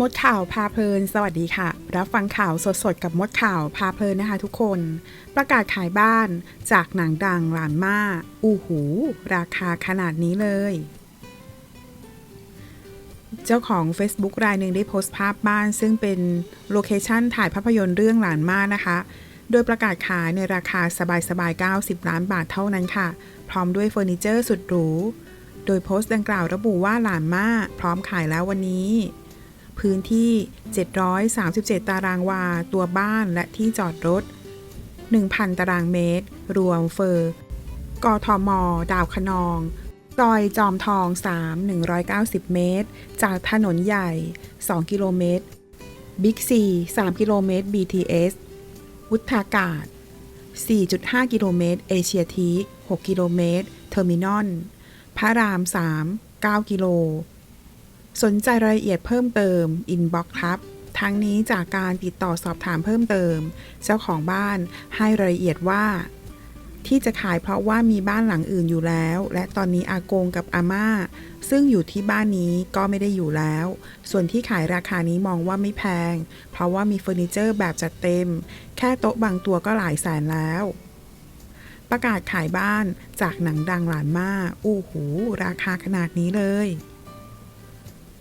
มดข่าวพาเพลิน สวัสดีค่ะ รับฟังข่าวสดๆ กับมดข่าวพาเพลินนะคะทุกคน ประกาศขายบ้านจากหนังดังหลานมาอู้หู ราคาขนาดนี้เลย เจ้าของ Facebook รายหนึ่งได้โพสต์ภาพบ้านซึ่งเป็นโลเคชั่นถ่ายภาพยนตร์เรื่องหลานมานะคะ โดยประกาศขายในราคาสบายๆ 90 ล้านบาทเท่านั้นค่ะ พร้อมด้วยเฟอร์นิเจอร์สุดหรู โดยโพสต์ดังกล่าวระบุว่าหลานมาพร้อมขายแล้ววันนี้ พื้นที่ 737 ตารางวา ตัวบ้านและที่จอดรถ 1,000 ตารางเมตร รวมเฟอร์ กทม ดาวคะนองซอยจอมทอง 3 190 เมตร จากถนนใหญ่ 2 กิโลเมตร บิ๊กซี3กิโลเมตร BTS วุฒากาศ 4.5 กิโลเมตร เอเชียทีค6กิโลเมตร เทอร์มินอล พระราม 3 9 กิโล สนใจรายละเอียดเพิ่มเติมอินบ็อกซ์ครับ ทั้งนี้จากการติดต่อสอบถามเพิ่มเติม เจ้าของบ้านให้รายละเอียดว่า ที่จะขายเพราะว่ามีบ้านหลังอื่นอยู่แล้ว และตอนนี้อากงกับอาม่า ซึ่งอยู่ที่บ้านนี้ก็ไม่ได้อยู่แล้ว ส่วนที่ขายราคานี้มองว่าไม่แพง เพราะว่ามีเฟอร์นิเจอร์แบบจัดเต็ม แค่โต๊ะบางตัวก็หลายแสนแล้วประกาศขายบ้านจากหนังดังหลานมาอู้หูราคาขนาดนี้เลย